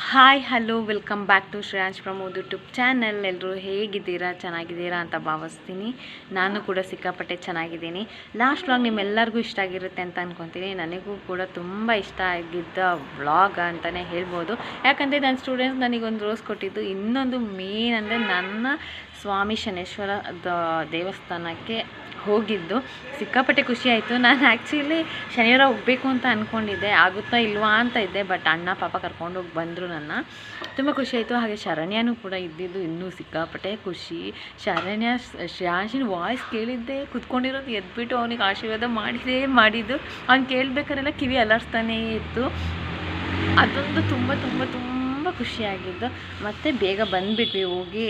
Hi, hello, welcome back to Shreyansh Pramod YouTube channel. ಎಲ್ಲರೂ ಹೇಗಿದ್ದೀರಾ, ಚೆನ್ನಾಗಿದ್ದೀರಾ ಅಂತ ಭಾವಿಸ್ತೀನಿ. ನಾನು ಕೂಡ ಸಿಕ್ಕಾಪಟ್ಟೆ ಚೆನ್ನಾಗಿದ್ದೀನಿ. ಲಾಸ್ಟ್ ವ್ಲಾಗ್ ನಿಮ್ಮೆಲ್ಲರಿಗೂ ಇಷ್ಟ ಆಗಿರುತ್ತೆ ಅಂತ ಅಂದ್ಕೊತೀನಿ ನನಗೂ ಕೂಡ ತುಂಬ ಇಷ್ಟ ಆಗಿದ್ದ ವ್ಲಾಗ್ ಅಂತಲೇ ಹೇಳ್ಬೋದು. ಯಾಕಂದರೆ ನನ್ನ ಸ್ಟೂಡೆಂಟ್ಸ್ ನನಗೊಂದು ರೋಸ್ ಕೊಟ್ಟಿದ್ದು ಇನ್ನೊಂದು ಮೇನ್ ಅಂದರೆ ನನ್ನ ಸ್ವಾಮಿ ಶನೇಶ್ವರ ದೇವಸ್ಥಾನಕ್ಕೆ ಹೋಗಿದ್ದು. ಸಿಕ್ಕಾಪಟ್ಟೆ ಖುಷಿ ಆಯಿತು. ನಾನು ಆ್ಯಕ್ಚುಲಿ ಶನಿವಾರ ಹೋಗಬೇಕು ಅಂತ ಅಂದ್ಕೊಂಡಿದ್ದೆ ಆಗುತ್ತಾ ಇಲ್ವಾ ಅಂತ ಇದ್ದೆ ಬಟ್ ಅಣ್ಣ, ಪಾಪ ಕರ್ಕೊಂಡು ಹೋಗಿ ಬಂದರು ನನ್ನ. ತುಂಬ ಖುಷಿ ಆಯಿತು. ಹಾಗೆ ಶರಣ್ಯನೂ ಕೂಡ ಇದ್ದಿದ್ದು ಇನ್ನೂ ಸಿಕ್ಕಾಪಟ್ಟೆ ಖುಷಿ. ಶರಣ್ಯ ಶ್ರಾಶಿನ ವಾಯ್ಸ್ ಕೇಳಿದ್ದೆ, ಕುತ್ಕೊಂಡಿರೋದು ಎದ್ಬಿಟ್ಟು ಅವನಿಗೆ ಆಶೀರ್ವಾದ ಮಾಡಿದೇ ಮಾಡಿದ್ದು. ಅವ್ನು ಕೇಳಬೇಕಾರೆಲ್ಲ ಕಿವಿ ಅಲರ್ಸ್ತಾನೇ ಇತ್ತು. ಅದೊಂದು ತುಂಬ ತುಂಬ ತುಂಬ ಖುಷಿಯಾಗಿದ್ದು ಮತ್ತು ಬೇಗ ಬಂದುಬಿಟ್ವಿ, ಹೋಗಿ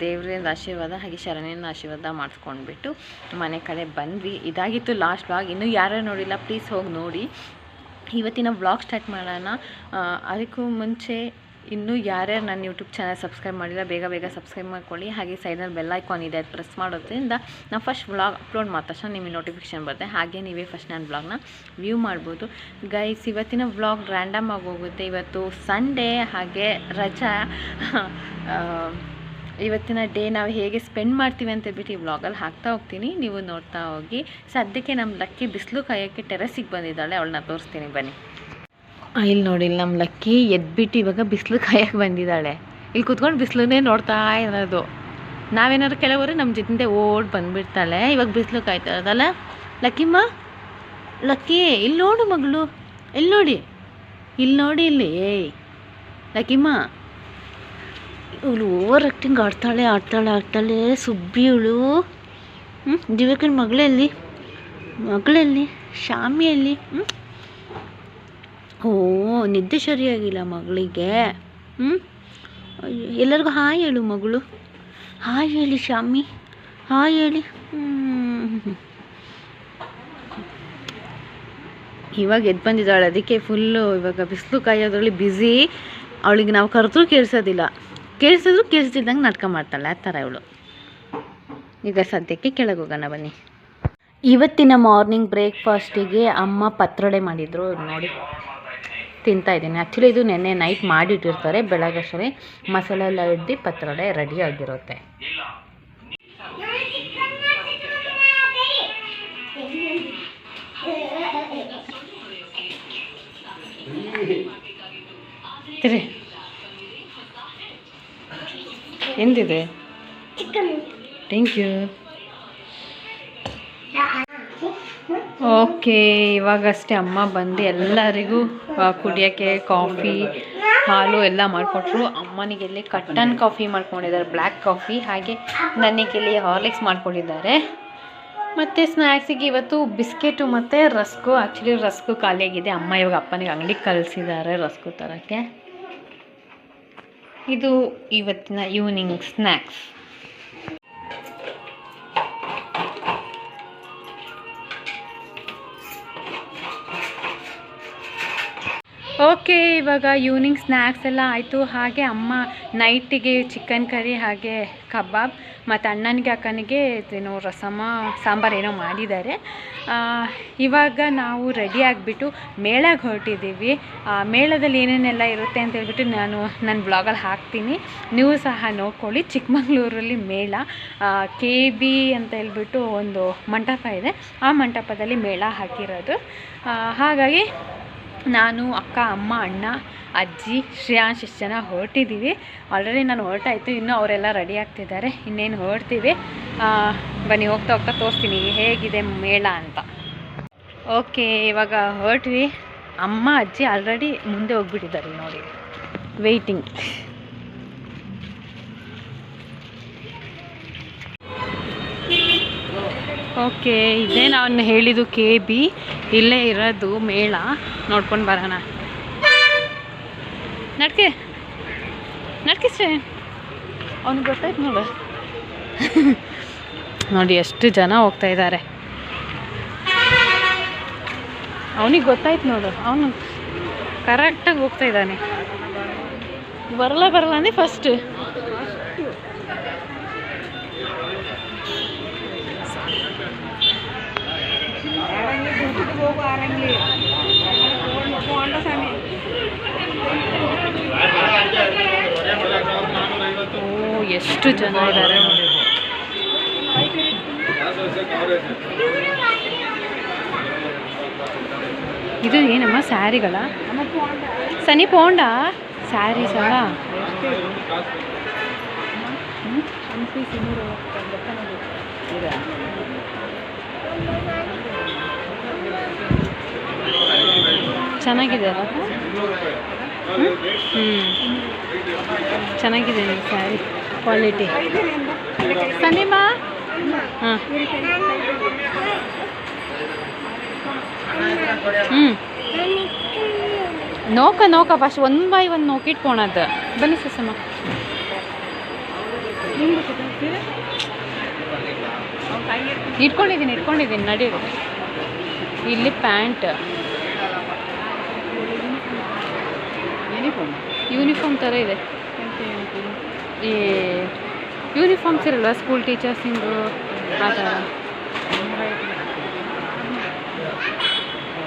ದೇವ್ರಿಂದ ಆಶೀರ್ವಾದ ಹಾಗೆ ಶರಣ್ಯನ ಆಶೀರ್ವಾದ ಮಾಡಿಸ್ಕೊಂಡ್ಬಿಟ್ಟು ಮನೆ ಕಡೆ ಬಂದ್ವಿ. ಇದಾಗಿತ್ತು ಲಾಸ್ಟ್ ಬ್ಲಾಗ್ ಇನ್ನೂ ಯಾರು ನೋಡಿಲ್ಲ ಪ್ಲೀಸ್ ಹೋಗಿ ನೋಡಿ. ಇವತ್ತಿನ ವ್ಲಾಗ್ ಸ್ಟಾರ್ಟ್ ಮಾಡೋಣ. ಅದಕ್ಕೂ ಮುಂಚೆ ಇನ್ನೂ ಯಾರ್ಯಾರು ನನ್ನ ಯೂಟ್ಯೂಬ್ ಚಾನಲ್ ಸಬ್ಸ್ಕ್ರೈಬ್ ಮಾಡಿಲ್ಲ, ಬೇಗ ಬೇಗ ಸಬ್ಸ್ಕ್ರೈಬ್ ಮಾಡ್ಕೊಳ್ಳಿ. ಹಾಗೆ ಸೈಡಲ್ಲಿ ಬೆಲ್ ಐಕಾನ್ ಇದೆ ಅದು ಪ್ರೆಸ್ ಮಾಡೋದ್ರಿಂದ ನಾವು ಫಸ್ಟ್ ವ್ಲಾಗ್ ಅಪ್ಲೋಡ್ ಮಾಡಿದ ತಕ್ಷಣ ನಿಮಗೆ ನೋಟಿಫಿಕೇಶನ್ ಬರುತ್ತೆ. ಹಾಗೆ ನೀವೇ ಫಸ್ಟ್ ನನ್ನ ವ್ಲಾಗ್ನ ವ್ಯೂ ಮಾಡ್ಬೋದು. ಗೈಸ್ ಇವತ್ತಿನ ವ್ಲಾಗ್ ರ್ಯಾಂಡಮ್ ಆಗಿ ಹೋಗುತ್ತೆ. ಇವತ್ತು ಸಂಡೇ ಹಾಗೆ ರಜಾ. ಇವತ್ತಿನ ಡೇ ನಾವು ಹೇಗೆ ಸ್ಪೆಂಡ್ ಮಾಡ್ತೀವಿ ಅಂತ ಹೇಳ್ಬಿಟ್ಟು ಈ ವ್ಲಾಗಲ್ಲಿ ಹಾಕ್ತಾ ಹೋಗ್ತೀನಿ. ನೀವು ನೋಡ್ತಾ ಹೋಗಿ. ಸದ್ಯಕ್ಕೆ ನಮ್ಮ ಲಕ್ಕಿ ಬಿಸಿಲು ಕಾಯೋಕ್ಕೆ ಟೆರೆಸಿಗೆ ಬಂದಿದ್ದಾಳೆ. ಅವಳನ್ನ ತೋರಿಸ್ತೀನಿ. ಬನ್ನಿ. ಇಲ್ಲಿ ನೋಡಿ ಇಲ್ಲಿ ನಮ್ಮ ಲಕ್ಕಿ ಎದ್ಬಿಟ್ಟು ಇವಾಗ ಬಿಸಿಲು ಕಾಯಕ್ಕೆ ಬಂದಿದ್ದಾಳೆ. ಇಲ್ಲಿ ಕುತ್ಕೊಂಡು ಬಿಸಿಲನ್ನೇ ನೋಡ್ತಾ ಇರೋದು. ನಾವೇನಾದ್ರು ಕೆಲವರು ನಮ್ಮ ಜೊತೆ ಓಡ್ ಬಂದ್ಬಿಡ್ತಾಳೆ. ಇವಾಗ ಬಿಸಿಲು ಕಾಯ್ತಾ ಇರೋದಲ್ಲ? ಲಕ್ಕಿಮ್ಮ? ಲಕ್ಕಿ ಇಲ್ಲಿ ನೋಡು ಮಗಳು ಇಲ್ಲಿ ನೋಡಿ. ಇಲ್ಲಿ ನೋಡಿ ಇಲ್ಲಿ. ಏಯ್. ಲಕ್ಕಿಮ್ಮ. ಇವಳು ಓವರ್ ಆ್ಯಕ್ಟಿಂಗ್ ಆಡ್ತಾಳೆ ಆಡ್ತಾಳೆ ಆಡ್ತಾಳೆ. ಸುಬ್ಬಿ ಇವಳು. ಹ್ಞೂ ದಿವ್ಯಕನ ಮಗಳಲ್ಲಿ ಮಗಳಲ್ಲಿ ಶಾಮಿಯಲ್ಲಿ ಹ್ಞೂ ಓ, ನಿದ್ದೆ ಸರಿಯಾಗಿಲ್ಲ ಮಗಳಿಗೆ. ಹ್ಞೂ ಎಲ್ಲರಿಗೂ ಹಾಯ್ ಹೇಳು ಮಗಳು. ಹಾಯ್ ಹೇಳಿ ಶಾಮಿ. ಹಾಯ್ ಹೇಳಿ. ಇವಾಗ ಎದ್ದು ಬಂದಿದ್ದಾಳೆ. ಅದಕ್ಕೆ ಫುಲ್ಲು ಇವಾಗ ಬಿಸಿಲು ಕಾಯೋದ್ರಲ್ಲಿ ಬ್ಯುಸಿ ಅವಳಿಗೆ ನಾವು ಕರೆದ್ರೂ ಕೇಳಿಸೋದಿಲ್ಲ. ಕೇಳಿಸಿದ್ರು ಕೇಳಿಸ್ತಿದ್ದಂಗೆ ನಾಟಕ ಮಾಡ್ತಾಳೆ. ಆ ಥರ ಇವಳು. ಈಗ ಸದ್ಯಕ್ಕೆ ಕೆಳಗೆ ಹೋಗೋಣ ಬನ್ನಿ. ಇವತ್ತಿನ ಮಾರ್ನಿಂಗ್ ಬ್ರೇಕ್ಫಾಸ್ಟಿಗೆ ಅಮ್ಮ ಪತ್ರೊಡೆ ಮಾಡಿದರು. ನೋಡಿ. ತಿಂತಾ ಇದ್ದೀನಿ. ಆ್ಯಕ್ಚುಲಿ ಇದು ನೆನ್ನೆ ನೈಟ್ ಮಾಡಿಟ್ಟಿರ್ತಾರೆ. ಬೆಳಗ್ಗೆ ಮಸಾಲೆ ಎಲ್ಲ ಇದ್ದು ಪತ್ರೊಡೆ ರೆಡಿ ಆಗಿರುತ್ತೆ. ತಿರಿ ಎಂದಿದೆ? ಥ್ಯಾಂಕ್ ಯು ಓಕೆ, ಇವಾಗಷ್ಟೇ ಅಮ್ಮ ಬಂದು ಎಲ್ಲರಿಗೂ ಕುಡಿಯೋಕ್ಕೆ ಕಾಫಿ, ಹಾಲು ಎಲ್ಲ ಮಾಡಿಕೊಟ್ರು. ಅಮ್ಮನಿಗೆಲ್ಲಿ ಕಟ್ಟನ್ ಕಾಫಿ ಮಾಡ್ಕೊಂಡಿದ್ದಾರೆ, ಬ್ಲ್ಯಾಕ್ ಕಾಫಿ. ಹಾಗೆ ನನಗೆಲ್ಲಿ ಹಾರ್ಲಿಕ್ಸ್ ಮಾಡ್ಕೊಂಡಿದ್ದಾರೆ. ಮತ್ತು ಸ್ನ್ಯಾಕ್ಸಿಗೆ ಇವತ್ತು ಬಿಸ್ಕೆಟು ಮತ್ತು ರಸ್ಕು. ಆ್ಯಕ್ಚುಲಿ ರಸ್ಕು ಖಾಲಿಯಾಗಿದೆ. ಅಮ್ಮ ಇವಾಗ ಅಪ್ಪನಿಗೆ ಅಂಗಡಿಗೆ ಕಳಿಸಿದ್ದಾರೆ ರಸ್ಕು ತರೋಕ್ಕೆ. ಇದು ಇವತ್ತಿನ ಈವ್ನಿಂಗ್ ಸ್ನ್ಯಾಕ್ಸ್ ಓಕೆ, ಇವಾಗ ಈವ್ನಿಂಗ್ ಸ್ನ್ಯಾಕ್ಸ್ ಎಲ್ಲ ಆಯಿತು. ಹಾಗೆ ಅಮ್ಮ ನೈಟಿಗೆ ಚಿಕನ್ ಕರಿ ಹಾಗೆ ಕಬಾಬ್, ಮತ್ತು ಅಣ್ಣನಿಗೆ, ಅಕ್ಕನಿಗೆ ಏನೋ ರಸಮ, ಸಾಂಬಾರು ಏನೋ ಮಾಡಿದ್ದಾರೆ. ಇವಾಗ ನಾವು ರೆಡಿ ಆಗಿಬಿಟ್ಟು ಮೇಳಕ್ಕೆ ಹೊರಟಿದ್ದೀವಿ. ಮೇಳದಲ್ಲಿ ಏನೇನೆಲ್ಲ ಇರುತ್ತೆ ಅಂತ ಹೇಳ್ಬಿಟ್ಟು ನಾನು ನನ್ನ ಬ್ಲಾಗಲ್ಲಿ ಹಾಕ್ತೀನಿ. ನೀವು ಸಹ ನೋಡ್ಕೊಳ್ಳಿ. ಚಿಕ್ಕಮಂಗ್ಳೂರಲ್ಲಿ ಮೇಳ. ಕೆ ಬಿ ಅಂತ ಹೇಳ್ಬಿಟ್ಟು ಒಂದು ಮಂಟಪ ಇದೆ. ಆ ಮಂಟಪದಲ್ಲಿ ಮೇಳ ಹಾಕಿರೋದು. ಹಾಗಾಗಿ ನಾನು, ಅಕ್ಕ, ಅಮ್ಮ, ಅಣ್ಣ, ಅಜ್ಜಿ ಶ್ರೇಯಾಂಶ್ ಇಷ್ಟು ಜನ ಹೊರಟಿದ್ದೀವಿ. ಆಲ್ರೆಡಿ ನಾನು ಹೊರಟಾಯಿತು. ಇನ್ನೂ ಅವರೆಲ್ಲ ರೆಡಿ ಆಗ್ತಿದ್ದಾರೆ. ಇನ್ನೇನು ಹೊರಡ್ತೀವಿ? ಬನ್ನಿ, ಹೋಗ್ತಾ ಹೋಗ್ತಾ ತೋರಿಸ್ತೀನಿ. ಹೇಗಿದೆ ಮೇಳ ಅಂತ. ಓಕೆ, ಇವಾಗ ಹೊರಟ್ವಿ. ಅಮ್ಮ, ಅಜ್ಜಿ ಆಲ್ರೆಡಿ ಮುಂದೆ ಹೋಗ್ಬಿಟ್ಟಿದ್ದಾರೆ ನೋಡಿ. ವೆಯ್ಟಿಂಗ್ ಓಕೆ, ಇದೇ ನಾನು ಹೇಳಿದ್ದು ಕೆ ಬಿ ಇಲ್ಲೇ ಇರೋದು ಮೇಳ. ನೋಡ್ಕೊಂಡು ಬರೋಣ. ನಡ್ಕೆ ನಡ್ಕಿಸ್ರೆ ಅವ್ನಿಗೆ ಗೊತ್ತಾಯ್ತು ನೋಡು. ನೋಡಿ, ಎಷ್ಟು ಜನ ಹೋಗ್ತಾ ಇದ್ದಾರೆ. ಅವನಿಗೆ ಗೊತ್ತಾಯ್ತು ನೋಡು. ಅವನು ಕರೆಕ್ಟಾಗಿ ಹೋಗ್ತಾ ಇದ್ದಾನೆ. ಬರಲ್ಲ ಬರಲ್ಲ ಅಂದರೆ ಫಸ್ಟ್ ಹೋಗು ಆರಂಗಿ ಸ್ವಾಮಿ. ಓ ಎಷ್ಟು ಜನ ಇದ್ದಾರೆ ಇದು ಏನಮ್ಮ ಸ್ಯಾರಿಗಳ? ಸನಿ ಪೋಂಡ? ಸ್ಯಾರಿ ಅಲ್ಲ? ಚೆನ್ನಾಗಿದೆ ಅಲ್ಲ ಹ್ಞೂ ಚೆನ್ನಾಗಿದೆ ಸ್ಯಾರಿ ಕ್ವಾಲಿಟಿ ಸನಿಮಾ? ಹಾಂ. ನೋಕ ನೋಕ ಫಸ್ಟ್ ಒನ್ ಬೈ ಒನ್ ನೋಕಿಟ್ಕೊಳದು ಬನ್ನಿ ಸುಸಮ್ಮ ಇಟ್ಕೊಂಡಿದ್ದೀನಿ ಇಟ್ಕೊಂಡಿದ್ದೀನಿ ನಡೀರಿ ಇಲ್ಲಿ ಪ್ಯಾಂಟ್. ಯೂನಿಫಾರ್ಮ್ ಥರ ಇದೆ. ಈ ಯೂನಿಫಾರ್ಮ್ಸ್ ಇರಲ್ವ? ಸ್ಕೂಲ್ ಟೀಚರ್ಸಿಂದು ಆ ಥರ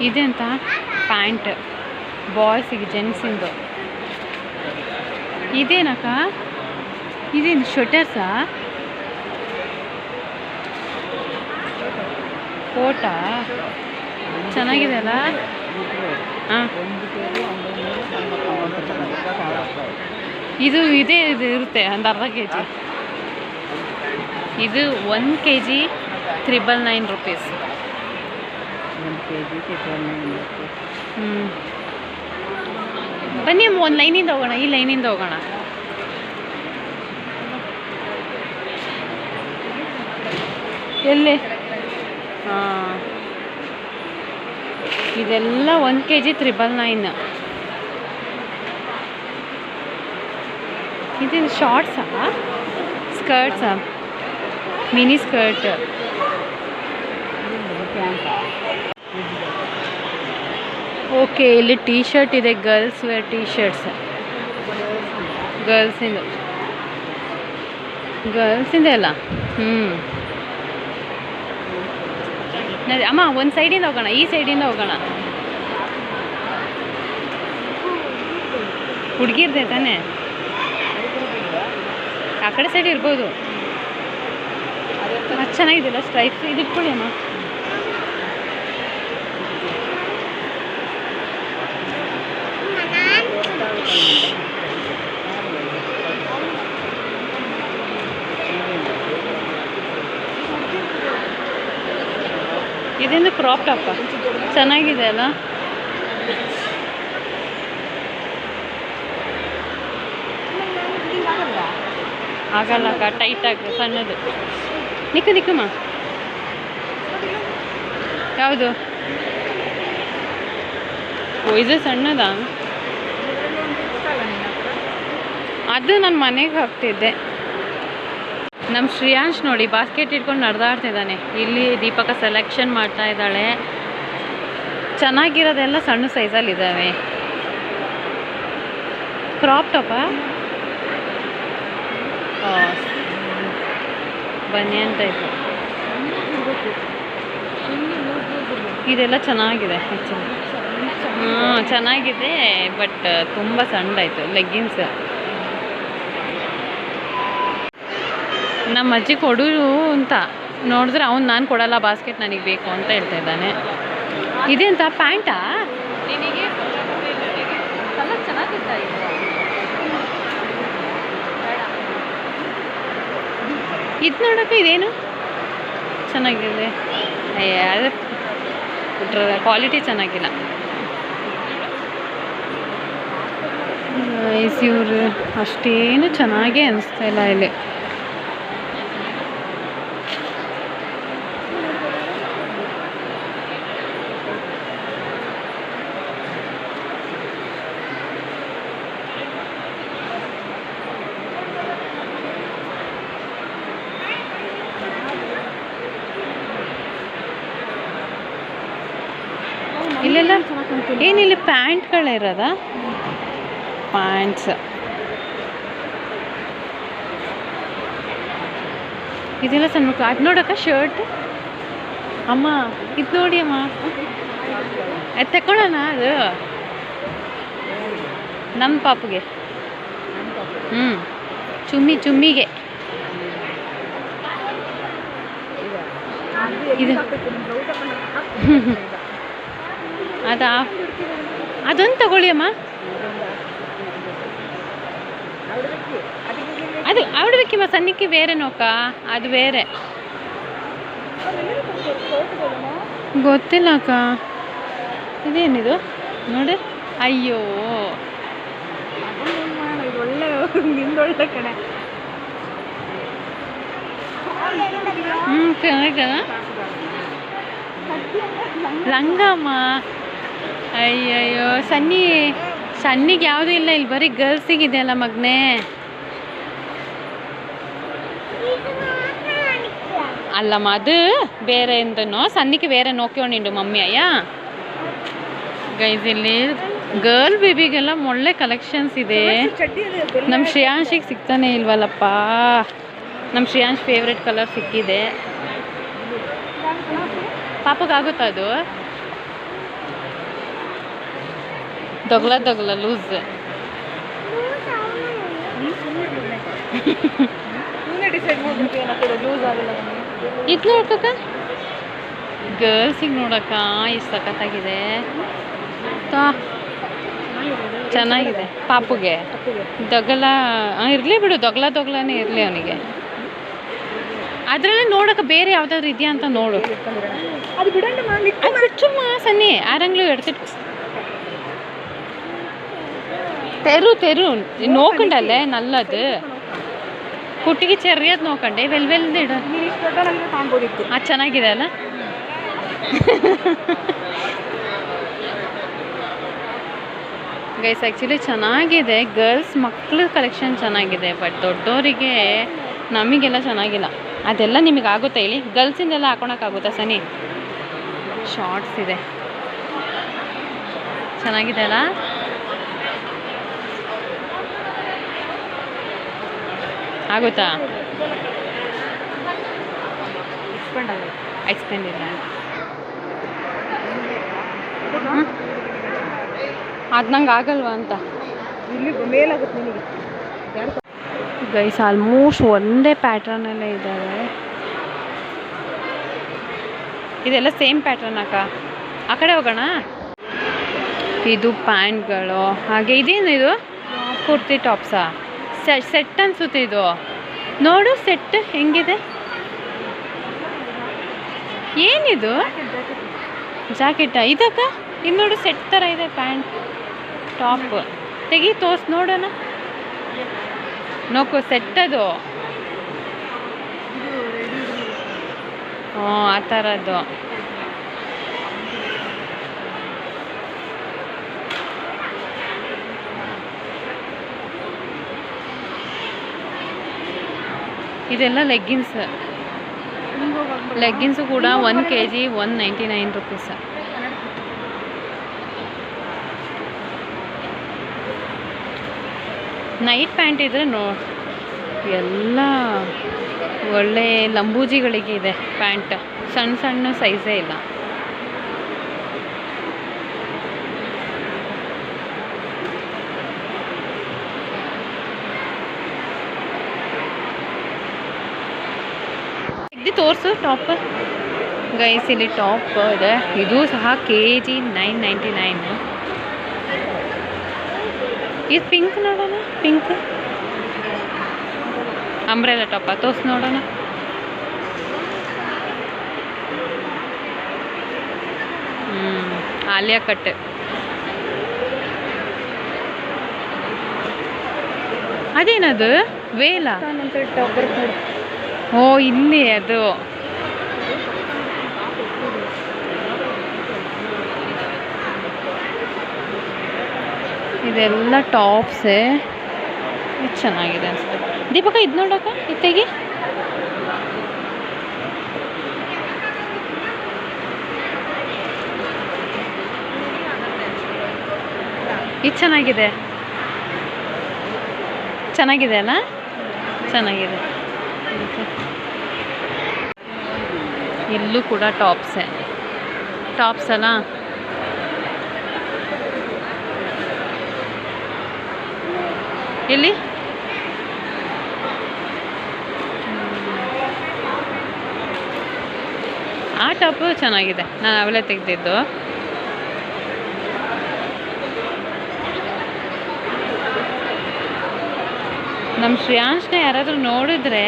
ಇದೆ ಅಂತ? ಪ್ಯಾಂಟ್. ಬಾಯ್ಸಿಗೆ ಜೆಂಟ್ಸಿಂದು ಇದೇನಕ್ಕ? ಇದೇನು ಶೊಟರ್ಸಾ ಕೋಟಾ ಚೆನ್ನಾಗಿದೆ ಅಲ್ಲ? ಹಾಂ. ಇದು ಇದೇ ಇದು ಇರುತ್ತೆ ಒಂದು ಅರ್ಧ ಕೆ ಜಿ ಇದು one K G triple nine rupees ಹ್ಞೂ ಬನ್ನಿ ಒಂದು ಲೈನಿಂದ ಹೋಗೋಣ ಈ ಲೈನಿಂದ ಹೋಗೋಣ. ಎಲ್ಲಿ? ಹಾಂ. ಇದೆಲ್ಲ ಒಂದು ಕೆ ಜಿ ತ್ರಿಬಲ್ ನೈನ್ ಇದೇನು ಶಾರ್ಟ್ಸಾ ಸ್ಕರ್ಟ್ಸಾ ಮಿನಿ ಸ್ಕರ್ಟ್ ಓಕೆ ಇಲ್ಲಿ ಟೀ ಶರ್ಟ್ ಇದೆ ಗರ್ಲ್ಸ್ ವೇರ್ ಟೀ ಶರ್ಟ್ಸ್ ಗರ್ಲ್ಸಿಂದು ಗರ್ಲ್ಸಿಂದ ಅಲ್ಲ? ಹ್ಞೂ ಅಮ್ಮ, ಒಂದು ಸೈಡಿಂದ ಹೋಗೋಣ, ಈ ಸೈಡಿಂದ ಹೋಗೋಣ. ಹುಡುಗಿರ್ದೆ ತಾನೇ? ಆ ಕಡೆ ಸೈಡ್ ಇರ್ಬೋದು. ಚೆನ್ನಾಗಿದೆಯಲ್ಲ ಸ್ಟ್ರೈಪ್ಸ್ ಇದು ಇಟ್ಕೊಳ್ಳಿ ಅಮ್ಮ. ಇದೊಂದು ಕ್ರಾಪ್ ಟಾಪ ಚೆನ್ನಾಗಿದೆ ಅಲ್ಲ? ಆಗಲ್ಲ ಅಕ್ಕ ಟೈಟ್ ಆಗಿದೆ ಸಣ್ಣದು. ನಿಕ್ಕು ನಿಕ್ಕಮ್ಮ ಯಾವುದು? ಓ, ಇದು ಸಣ್ಣದಾ? ಅದು ನನ್ನ ಮನೆಗೆ ಹಾಕ್ತಿದ್ದೆ ನಮ್ಮ ಶ್ರೇಯಾಂಶ್ ನೋಡಿ ಬಾಸ್ಕೆಟ್ ಇಟ್ಕೊಂಡು ನಡೆದಾಡ್ತಿದ್ದಾನೆ. ಇಲ್ಲಿ ದೀಪಕ ಸೆಲೆಕ್ಷನ್ ಮಾಡ್ತಾ ಇದ್ದಾಳೆ. ಚೆನ್ನಾಗಿರೋದೆಲ್ಲ ಸಣ್ಣ ಸೈಜಲ್ಲಿ ಇದ್ದಾವೆ ಕ್ರಾಪ್ ಟಾಪ ಬನಿಯನ್ ಟೈಪ್ ಇದೆಲ್ಲ ಚೆನ್ನಾಗಿದೆ ಹಾಂ ಚೆನ್ನಾಗಿದೆ ಬಟ್ ತುಂಬ ಸಣ್ಣದಾಯಿತು ಲೆಗ್ಗಿನ್ಸ್ ನಮ್ಮ ಅಜ್ಜಿ ಕೊಡು ಅಂತ. ನೋಡಿದ್ರೆ ಅವ್ನು ನಾನು ಕೊಡಲ್ಲ ಬಾಸ್ಕೆಟ್ ನನಗೆ ಬೇಕು ಅಂತ ಹೇಳ್ತಾ ಇದ್ದಾನೆ. ಇದೆಂತ, ಪ್ಯಾಂಟಾ? ಚೆನ್ನಾಗಿತ್ತ ಇದು ನೋಡೋಕೆ ಇದೇನು? ಚೆನ್ನಾಗಿದೆ. ಅದೇ ಕ್ವಾಲಿಟಿ ಚೆನ್ನಾಗಿಲ್ಲ. ಇವರು ಅಷ್ಟೇನು ಚೆನ್ನಾಗೇ ಅನಿಸ್ತಾ ಇಲ್ಲ ಇಲ್ಲಿ. ಪ್ಯಾಂಟ್ಗಳಿರೋದಾ? ಪ್ಯಾಂಟ್ಸ್. ಇದೆಲ್ಲ ಸಣ್ಣ ಮಕ್ಕಳು ಅದು ನೋಡಕ್ಕ ಶರ್ಟ್? ಅಮ್ಮ, ಇದು ನೋಡಿ ಅಮ್ಮ. ಅದು ಅದು. ನಮ್ಮ ಪಾಪಗೆ. ಹ್ಞೂ ಚುಮ್ಮಿ, ಚುಮ್ಮಿಗೆ. ಇದು. ಅದು. ಅದೊಂದು ತಗೊಳ್ಳಿ ಅಮ್ಮ. ಅದು ಆವಿಡಬೇಕಿಮ್ಮ ಸಣ್ಣಕ್ಕೆ ಬೇರೆ ನೋಕ, ಅದು ಬೇರೆ. ಗೊತ್ತಿಲ್ಲ ಅಕ್ಕ. ಇದೇನಿದು? ನೋಡಿ. ಅಯ್ಯೋ. ಒಳ್ಳೆ ನಿಂದೊಳ್ಳೆ ಕಡೆ ಹ್ಞೂ ಚೆನ್ನಾಗ ಲಂಗಮ್ಮ ಅಯ್ಯಯ್ಯೋ ಸನ್ನಿ ಸಣ್ಣಿಗೆ ಯಾವುದೂ ಇಲ್ಲ ಇಲ್ಲಿ ಬರೀ ಗರ್ಲ್ಸಿಗೆ ಇದೆಯಲ್ಲ ಮಗ್ನೆ. ಅಲ್ಲಮ್ಮ ಅದು ಬೇರೆ ಎಂದನೋ ಸನ್ನಿಗೆ ಬೇರೆ ನೋಕ್ಯೋಣಿಂಡು ಮಮ್ಮಿ ಅಯ್ಯ. ಗೈಸ್ ಇಲ್ಲಿ ಗರ್ಲ್ ಬೇಬಿಗೆಲ್ಲ ಒಳ್ಳೆ ಕಲೆಕ್ಷನ್ಸ್ ಇದೆ. ನಮ್ಮ ಶ್ರೇಯಾಂಶಿಗೆ ಸಿಗ್ತಾನೆ ಇಲ್ವಲ್ಲಪ್ಪ. ನಮ್ಮ ಶ್ರೇಯಾಂಶ್ ಫೇವ್ರೆಟ್ ಕಲರ್ ಸಿಕ್ಕಿದೆ. ಪಾಪಗಾಗುತ್ತಾ ಅದು? ದೊಗ್ಲ ದೊಗ್ಲ ಲೂಸ್. ಇದು ನೋಡ್ಕಕ್ಕ ಗರ್ಲ್ಸಿಗೆ ನೋಡಕ್ಕ ಸಕತ್ತಾಗಿದೆ ಸಖತ್ತಾಗಿದೆ. ಚೆನ್ನಾಗಿದೆ ಪಾಪುಗೆ. ದೊಗಲ ಇರಲಿ ಬಿಡು ದೊಗ್ಲ ದೊಗ್ಲನೇ ಇರಲಿ ಅವನಿಗೆ. ಅದರಲ್ಲೇ ನೋಡೋಕೆ ಬೇರೆ ಯಾವುದಾದ್ರು ಇದೆಯಾ ಅಂತ ನೋಡು. ಅದು ಬಿಡಣ್ಣ ಸನ್ನಿ. ಆರಂಗ್ಲೂ ಎಡ್ತಿಟ್ಟು തെരു തെരു നോക്കണ്ടല്ലേ നല്ലത് കുട്ടിക്ക് ചെറിയത് നോക്കണ്ടേ വെൽ വെൽത് ഇട ನೀನು ಇಷ್ಟು ದೊಡ್ಡವನಾಗಿದ್ರೆ ಕಾಣ್ಬೋದಿತ್ತು ಆ ಚೆನ್ನಾಗಿದೆ ಅಲ್ಲ ಗೈಸ್ ಆ್ಯಕ್ಚುಲಿ ಚೆನ್ನಾಗಿದೆ ಗರ್ಲ್ಸ್ ಮಕ್ಕಳ ಕಲೆಕ್ಷನ್ ಚೆನ್ನಾಗಿದೆ ಬಟ್ ದೊಡ್ಡವರಿಗೆ ನಮಗೆಲ್ಲ ಚೆನ್ನಾಗಿಲ್ಲ ಅದೆಲ್ಲ ನಿಮಗೆ ಆಗುತ್ತೆ ಹೇಳಿ ಗರ್ಲ್ಸಿಂದೆಲ್ಲ ಹಾಕೊಳಕ್ಕಾಗುತ್ತಾ ಸನಿ ಶಾರ್ಟ್ಸ್ ಇದೆ ಚೆನ್ನಾಗಿದೆ ಅಲ್ಲ ಆಗುತ್ತಾ? ಇಲ್ಲ. ಅದು ನಂಗೆ ಆಗಲ್ವಾ ಅಂತ? ಗೈಸ್ ಆಲ್ಮೋಸ್ಟ್ ಒಂದೇ ಪ್ಯಾಟ್ರನಲ್ಲೇ ಇದ್ದಾವೆ ಇದೆಲ್ಲ ಸೇಮ್ ಪ್ಯಾಟ್ರನ್ ಅಕ್ಕ? ಆ ಕಡೆ ಹೋಗೋಣ? ಇದು ಪ್ಯಾಂಟ್ಗಳು ಹಾಗೆ ಇದೇನು ಇದು? ಕುರ್ತಿ ಟಾಪ್ಸಾ? ಸೆಟ್ ಅನ್ಸುತ್ತೆ ಇದು. ನೋಡು ಸೆಟ್ ಹೆಂಗಿದೆ? ಏನಿದು? ಜಾಕೆಟ್ ಇದಕ್ಕ? ಇದು ನೋಡು ಸೆಟ್ ಥರ ಇದೆ ಪ್ಯಾಂಟ್. ಟಾಪ್ ತೆಗಿ, ತೋರ್ಸ್, ನೋಡೋಣ. ನೋಕು ಸೆಟ್ ಅದು. ಹ್ಞೂ ಆ ಥರದ್ದು ಇದೆಲ್ಲ ಲೆಗ್ಗಿನ್ಸ್ ಲೆಗ್ಗಿನ್ಸು ಕೂಡ one K G one ninety nine rupees night pant ಇದ್ರೆ ನೋ, ಎಲ್ಲ ಒಳ್ಳೆ ಲಂಬೂಜಿಗಳಿಗೆ ಇದೆ ಪ್ಯಾಂಟ್ ಸಣ್ಣ ಸಣ್ಣ ಸೈಜೇ ಇಲ್ಲ ಇದು ತೋರಿಸು ಟಾಪ್ ಗೈಸ್, ಇಲ್ಲಿ ಟಾಪ್ ಇದೆ. ಇದು ಸಹ K G nine ninety nine. ಇದು ಪಿಂಕ್ ನೋಡೋಣ, ಪಿಂಕ್. ಅಂಬ್ರೆಲ್ಲ ಟಾಪ ತೋರ್ಸ್ ನೋಡೋಣ. ಹ್ಞೂ ಆಲಿಯಾ ಕಟ್. ಅದೇನದು? ವೇಲ? ಓ, ಇಲ್ಲಿ ಅದು. ಇದೆಲ್ಲ ಟಾಪ್ಸೇ. ಇದು ಚೆನ್ನಾಗಿದೆ ಅನ್ಸುತ್ತೆ. ದೀಪಕ, ಇದು ನೋಡಕ್ಕ ಇತ್ತೆಗೆ ತೆಗಿ. ಇದು ಚೆನ್ನಾಗಿದೆ. ಚೆನ್ನಾಗಿದೆ ಅಲ್ಲ ಚೆನ್ನಾಗಿದೆ. ಇಲ್ಲೂ ಕೂಡ ಟಾಪ್ಸೆ. ಟಾಪ್ಸ್ ಅಲ್ಲ ಎಲ್ಲಿ? ಆ ಟಾಪು ಚೆನ್ನಾಗಿದೆ. ನಾನು ಅವಲೇ ತೆಗೆದಿದ್ದು. ನಮ್ಮ ಶ್ರೇಯಾಂಶ್ನ ಯಾರಾದರೂ ನೋಡಿದ್ರೆ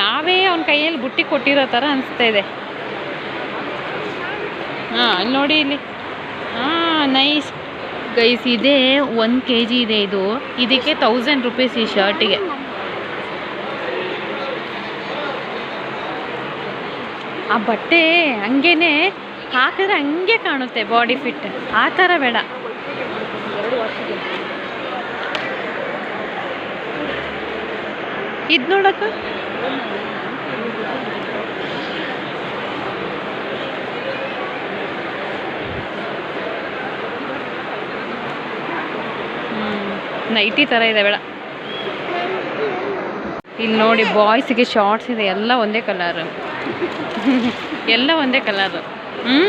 ನಾವೇ ಅವನ ಕೈಯಲ್ಲಿ ಬುಟ್ಟಿ ಕೊಟ್ಟಿರೋ ಥರ ಅನಿಸ್ತಾ ಇದೆ. ಹಾಂ, ಅಲ್ಲಿ ನೋಡಿ ಇಲ್ಲಿ. ಹಾಂ ನೈಸ್ ಗೈಸ್ ಇದೆ, ಒಂದು ಕೆ ಜಿ ಇದೆ ಇದು. ಇದಕ್ಕೆ ತೌಸಂಡ್ ರುಪೀಸ್ ಈ ಶರ್ಟಿಗೆ ಆ ಬಟ್ಟೆ ಹಂಗೇನೆ ಹಾಕಿದ್ರೆ ಹಂಗೆ ಕಾಣುತ್ತೆ ಬಾಡಿ ಫಿಟ್ ಆ ಥರ ಬೇಡ. ಇದು ನೋಡಕ್ಕ. ನೈಟಿ ಥರ ಇದೆ, ಬೇಡ. ಇಲ್ಲಿ ನೋಡಿ ಬಾಯ್ಸಿಗೆ ಶಾರ್ಟ್ಸ್ ಇದೆ, ಎಲ್ಲ ಒಂದೇ ಕಲರ್ ಎಲ್ಲ ಒಂದೇ ಕಲರ್ ಹ್ಞೂ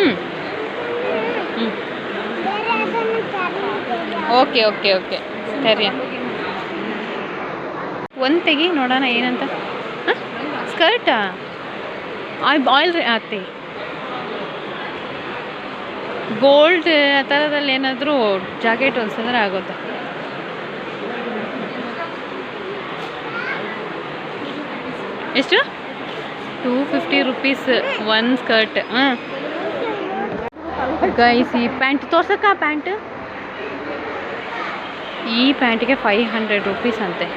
ಓಕೆ ಓಕೆ ಓಕೆ ಸರಿ. ಒಂದು ತೆಗಿ ನೋಡೋಣ ಏನಂತ. ಆಯ್, ಆಯಿಲ್ ಆತಿ. ಗೋಲ್ಡ್, ಆ ಥರದಲ್ಲಿ ಏನಾದರೂ ಜಾಕೆಟ್ ಹೊಲ್ಸಿದ್ರೆ ಆಗುತ್ತೆ. ಎಷ್ಟು? Two fifty rupees one skirt ಹಾಂ ಗೈಸ್ ಈ ಪ್ಯಾಂಟ್ ತೋರ್ಸಕ್ಕ ಪ್ಯಾಂಟ್? ಈ ಪ್ಯಾಂಟಿಗೆ ಫೈವ್ ಹಂಡ್ರೆಡ್ ರುಪೀಸ್ ಅಂತೆ.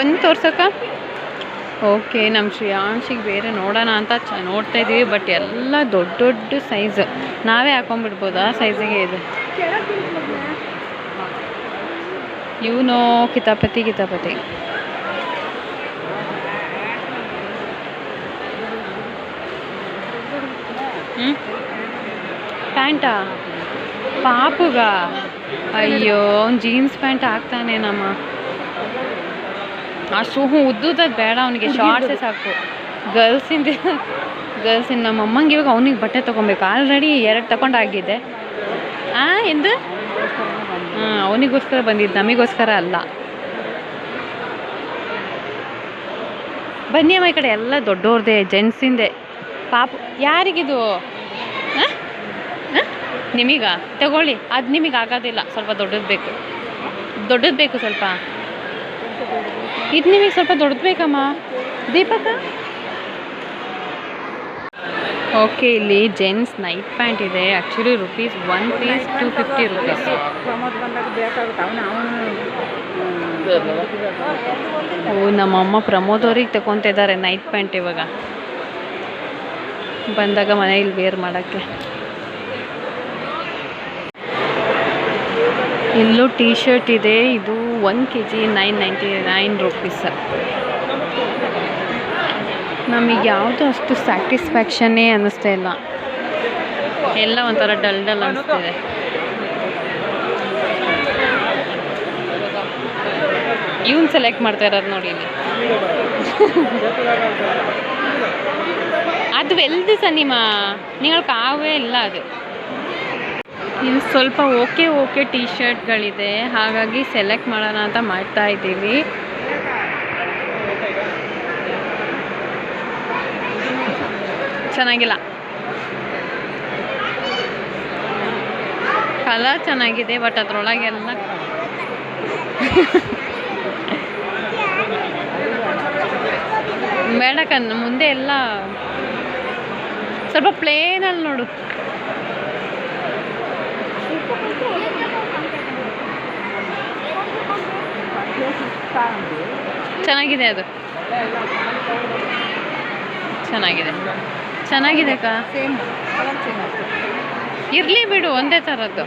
ಒಂದು ತೋರ್ಸಕ್ಕ? ಓಕೆ ನಮ್ಮ ಶ್ರೇಯಾಂಶಿಗೆ ಬೇರೆ ನೋಡೋಣ ಅಂತ ಚ ನೋಡ್ತಾ ಇದ್ದೀವಿ, ಬಟ್ ಎಲ್ಲ ದೊಡ್ಡ ದೊಡ್ಡ ಸೈಜ್. ನಾವೇ ಹಾಕೊಂಡ್ಬಿಡ್ಬೋದು ಆ ಸೈಜಿಗೆ ಇದು? ಇವನು ಕಿತಾಪತಿ ಕಿತಾಪತಿ. ಪ್ಯಾಂಟಾ? ಪಾಪುಗ? ಅಯ್ಯೋ, ಅವ್ನು ಜೀನ್ಸ್ ಪ್ಯಾಂಟ್ ಹಾಕ್ತಾನೇನಮ್ಮ? ಅಷ್ಟು ಹ್ಞೂ ಉದ್ದುದದ್ದು ಬೇಡ ಅವನಿಗೆ ಶಾರ್ಟ್ಸೇ ಸಾಕು. ಗರ್ಲ್ಸಿಂದ ಗರ್ಲ್ಸಿಂದ ನಮ್ಮ ಅಮ್ಮಂಗೆ ಇವಾಗ ಅವನಿಗೆ ಬಟ್ಟೆ ತೊಗೊಬೇಕು. ಆಲ್ರೆಡಿ ಎರಡು ತಗೊಂಡಾಗಿದ್ದೆ ಆ ಎಂದು ಹಾಂ ಅವನಿಗೋಸ್ಕರ ಬಂದಿದ್ದು ನಮಗೋಸ್ಕರ ಅಲ್ಲ. ಬನ್ನಿ ಅಮ್ಮ ಈ ಕಡೆ ಎಲ್ಲ ದೊಡ್ಡವ್ರದೇ ಜೆಂಟ್ಸಿಂದೆ ಪಾಪ ಯಾರಿಗಿದು? ನಿಮಗ? ತಗೊಳ್ಳಿ. ಅದು ನಿಮಗೆ ಆಗೋದಿಲ್ಲ. ಸ್ವಲ್ಪ ದೊಡ್ಡದು ಬೇಕು. ದೊಡ್ಡದು ಬೇಕು ಸ್ವಲ್ಪ. ಇದು ನಿಮಗೆ ಸ್ವಲ್ಪ ದೊಡ್ಡದು ಬೇಕಮ್ಮ. ದೀಪಕ? ಓಕೆ ಇಲ್ಲಿ ಜೆಂಟ್ಸ್ ನೈಟ್ ಪ್ಯಾಂಟ್ ಇದೆ. Actually rupees one piece two fifty rupees Pramod ಬಂದಾಗ ಬೇಕಾಗುತ್ತೆ. ಅವನು ಅವನು ಓ ನಮ್ಮಮ್ಮ ಪ್ರಮೋದ್ ಅವ್ರಿಗೆ ತಗೊತಿದ್ದಾರೆ ನೈಟ್ ಪ್ಯಾಂಟ್ ಇವಾಗ. ಬಂದಾಗ ಮನೇಲಿ ವೇರ್ ಮಾಡೋಕ್ಕೆ. ಇಲ್ಲೂ ಟೀ ಶರ್ಟ್ ಇದೆ. ಇದು one K G nine ninety nine rupees ನಮಗೆ ಯಾವುದು ಅಷ್ಟು ಸ್ಯಾಟಿಸ್ಫ್ಯಾಕ್ಷನ್ನೇ ಅನ್ನಿಸ್ತಾ ಇಲ್ಲ. ಎಲ್ಲ ಒಂಥರ ಡಲ್ ಡಲ್ ಅನ್ನಿಸ್ತಿದೆ. ಇವನ್ ಸೆಲೆಕ್ಟ್ ಮಾಡ್ತಾ ಇರೋದು ನೋಡಿ ಇಲ್ಲಿ. ಅದು ವೆಲ್ದು ಸನಿಮಾ. ನೀವು ಕಾವೇ ಇಲ್ಲ ಅದು. ಇಲ್ಲಿ ಸ್ವಲ್ಪ ಓಕೆ ಓಕೆ ಟೀ ಶರ್ಟ್ಗಳಿದೆ ಹಾಗಾಗಿ ಸೆಲೆಕ್ಟ್ ಮಾಡೋಣ ಅಂತ ಮಾಡ್ತಾ ಇದ್ದೀವಿ. ಚೆನ್ನಾಗಿಲ್ಲ. ಕಲರ್ ಚೆನ್ನಾಗಿದೆ, ಬಟ್ ಅದ್ರೊಳಗೆಲ್ಲ ಬೇಡ ಕಣ್, ಮುಂದೆ ಎಲ್ಲ ಸ್ವಲ್ಪ ಪ್ಲೇನಲ್ಲಿ ನೋಡು. ಚೆನ್ನಾಗಿದೆ ಅದು. ಚೆನ್ನಾಗಿದೆ. ಚೆನ್ನಾಗಿದೆ ಅಕ್ಕ. ಇರಲಿ ಬಿಡು ಒಂದೇ ಥರದ್ದು.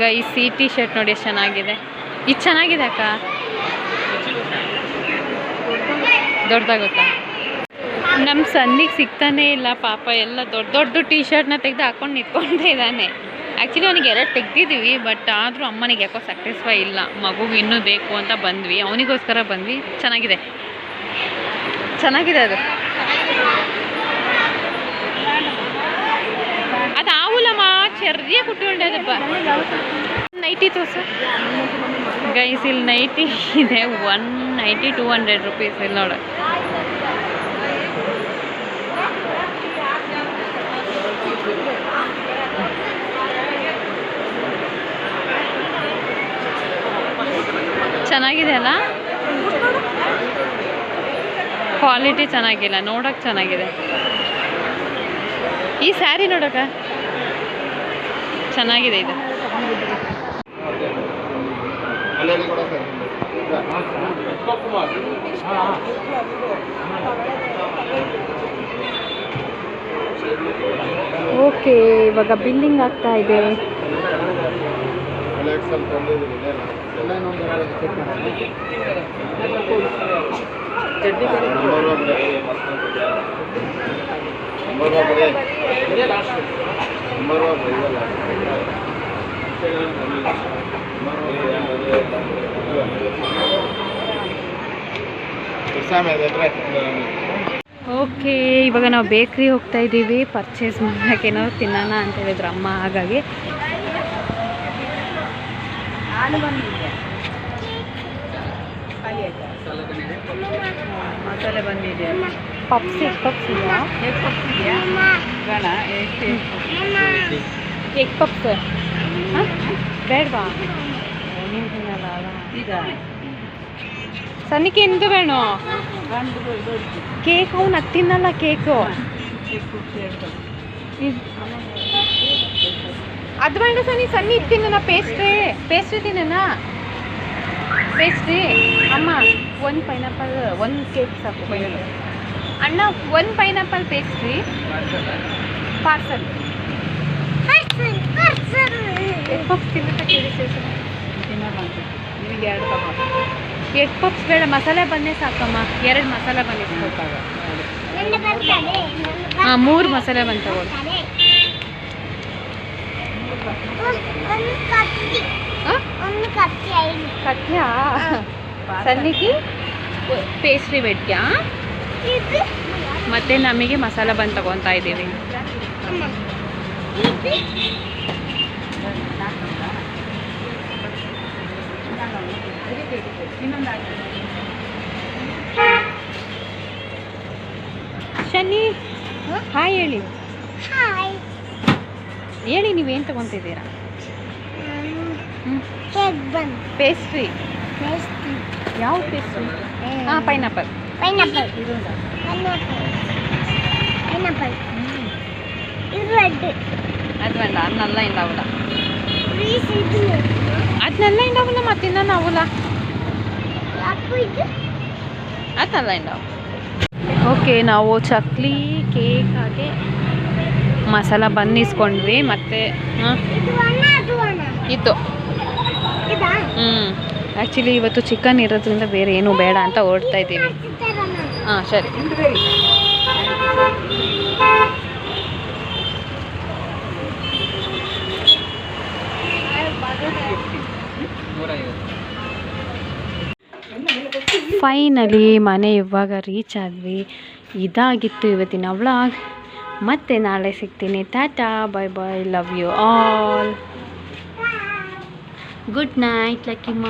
ಗೈ ಸಿ ಟಿ ಶರ್ಟ್ ನೋಡಿ ಎಷ್ಟು ಚೆನ್ನಾಗಿದೆ. ಇದು ಚೆನ್ನಾಗಿದೆ ಅಕ್ಕ. ದೊಡ್ಡದಾಗುತ್ತಾ ನಮ್ಮ ಸನ್ನಿಗೆ ಸಿಗ್ತಾನೇ ಇಲ್ಲ ಪಾಪ ಎಲ್ಲ ದೊಡ್ಡ ದೊಡ್ಡ ಟೀ ಶರ್ಟ್ನ ತೆಗೆದು ಹಾಕೊಂಡು ನಿಂತ್ಕೊಂಡೇ ಇದ್ದಾನೆ ಆ್ಯಕ್ಚುಲಿ ಅವನಿಗೆ ಎರಡು ತೆಗ್ದಿದ್ದೀವಿ ಬಟ್ ಆದರೂ ಅಮ್ಮನಿಗೆ ಯಾಕೋ ಸ್ಯಾಟಿಸ್ಫೈ ಇಲ್ಲ. ಮಗುಗೆ ಇನ್ನೂ ಬೇಕು ಅಂತ ಬಂದ್ವಿ. ಅವನಿಗೋಸ್ಕರ ಬಂದ್ವಿ. ಚೆನ್ನಾಗಿದೆ. ಚೆನ್ನಾಗಿದೆ ಅದು. ಅದು ಆವುಲಮ್ಮ ಚೆರ್ರಿಯ ಕುಟ್ಕೊಂಡದಪ್ಪ ನೈಟಿ ತೋಸ ಗೈಸ್ ಇಲ್ಲಿ ನೈಟಿ ಇದೆ. One ninety two hundred rupees ಇಲ್ಲಿ ನೋಡ. ಚೆನ್ನಾಗಿದೆ ಅಲ್ಲ ಕ್ವಾಲಿಟಿ ಚೆನ್ನಾಗಿಲ್ಲ ನೋಡೋಕೆ ಚೆನ್ನಾಗಿದೆ. ಈ ಸ್ಯಾರಿ ನೋಡೋಕ? ಚೆನ್ನಾಗಿದೆ ಇದು. ಓಕೆ ಇವಾಗ ಬಿಲ್ಲಿಂಗ್ ಆಗ್ತಾ ಇದೆ. ಓಕೆ ಇವಾಗ ನಾವು ಬೇಕ್ರಿ ಹೋಗ್ತಾ ಇದ್ದೀವಿ. ಪರ್ಚೇಸ್ ಮಾಡೋಕೆ ಏನೋ ತಿನ್ನೋಣ ಅಂತ ಹೇಳಿದ್ರು ಅಮ್ಮ ಹಾಗಾಗಿ. ಹಾಲು ಬಂದಿದೆ ಪಪ್ಸಿ ಪಪ್ಸ್ ಮಸಾಲೆ ಪಪ್ಸ್ ಎಗ್ ಪಪ್ಸ್ ಇದೆಯಾ? ಬೇಡ ಎಷ್ಟು ಎಗ್ ಪಪ್ಸ್? ಬೇಡವಾ? ನೀನು ತಿನ್ನಲ್ಲ ಈಗ? ಸನಿಕೆ ಎಂದು ಬೇಣು ಕೇಕು ಕೇಕ್ ಅದು ತಿನ್ನಲ್ಲ ಕೇಕು. ಅದು ಬೇಡ ಸನಿ ಸನ್ನಿ ಇದು ತಿನ್ನ ಪೇಸ್ಟ್ರಿ ಪೇಸ್ಟ್ರಿ ತಿನ್ನ ಪೇಸ್ಟ್ರಿ ಅಮ್ಮ ಒಂದು ಪೈನಾಪಲ್ ಒಂದು ಕೇಕ್ ಸಾಕು ಅಣ್ಣ ಒಂದು pineapple pastry parcel egg puffs ತಿನ್ನಕ್ಕೆ ಕೇಳಿ ನಿಮಗೆ ಎರಡು ತಗೋ. ಎಗ್ ಪಪ್ಸ್ ಬೇಡ ಮಸಾಲೆ ಬನ್ನೇ ಸಾಕಮ್ಮ. ಎರಡು ಮಸಾಲೆ ಬನ್ನಿ ಹಾಂ ಮೂರು ಮಸಾಲೆ ಬಂದು ತಗೊಳ್ಳಿ ಹಾಂ ಕಟ್ಯಾ ಸನ್ನಿಗೆ ಪೇಸ್ಟ್ರಿ ಬೇಡ್ಯಾ ಮತ್ತೆ ನಮಗೆ ಮಸಾಲ ಬಂದು ತಗೊತಾ ಇದ್ದೀವಿ ಶನಿ ಹಾಯ್ ಹೇಳಿ ಹೇಳಿ ನೀವು ಏನು ತಗೊತಿದ್ದೀರಾ ಪೇಸ್ಟ್ರಿ. ಯಾವ ಪೇಸ್ಟ್ರಿ? ಹಾಂ ಪೈನಾಪಲ್. ಅದು ಬೇಡ ಅದನ್ನೆಲ್ಲ ಇಂಡಾವಲ್ಲ ಅದನ್ನೆಲ್ಲ ಇಂಡಾವಲ್ಲ ಮತ್ತಿನ್ನ ನಾವಲ್ಲ ಅದನ್ನೆಲ್ಲ ಇಂಡಾವ ಓಕೆ ನಾವು ಚಕ್ಲಿ ಕೇಕ್ ಹಾಗೆ ಮಸಾಲ ಬನ್ ಇಸ್ಕೊಂಡ್ವಿ ಮತ್ತೆ ಇತ್ತು. ಇದಾ? ಹ್ಞೂ ಆ್ಯಕ್ಚುಲಿ ಇವತ್ತು ಚಿಕನ್ ಇರೋದ್ರಿಂದ ಬೇರೆ ಏನೂ ಬೇಡ ಅಂತ ಓಡ್ತಾ ಇದ್ದೀವಿ. ಹಾಂ ಸರಿ. ಫೈನಲಿ ಮನೆ ಇವಾಗ ರೀಚ್ ಆದ್ವಿ. ಇದಾಗಿತ್ತು ಇವತ್ತಿನ ವ್ಲಾಗ್ ಮತ್ತೆ ನಾಳೆ ಸಿಗ್ತೀನಿ. Tata bye bye love you all good night ಲಕ್ಕಿಮ್ಮ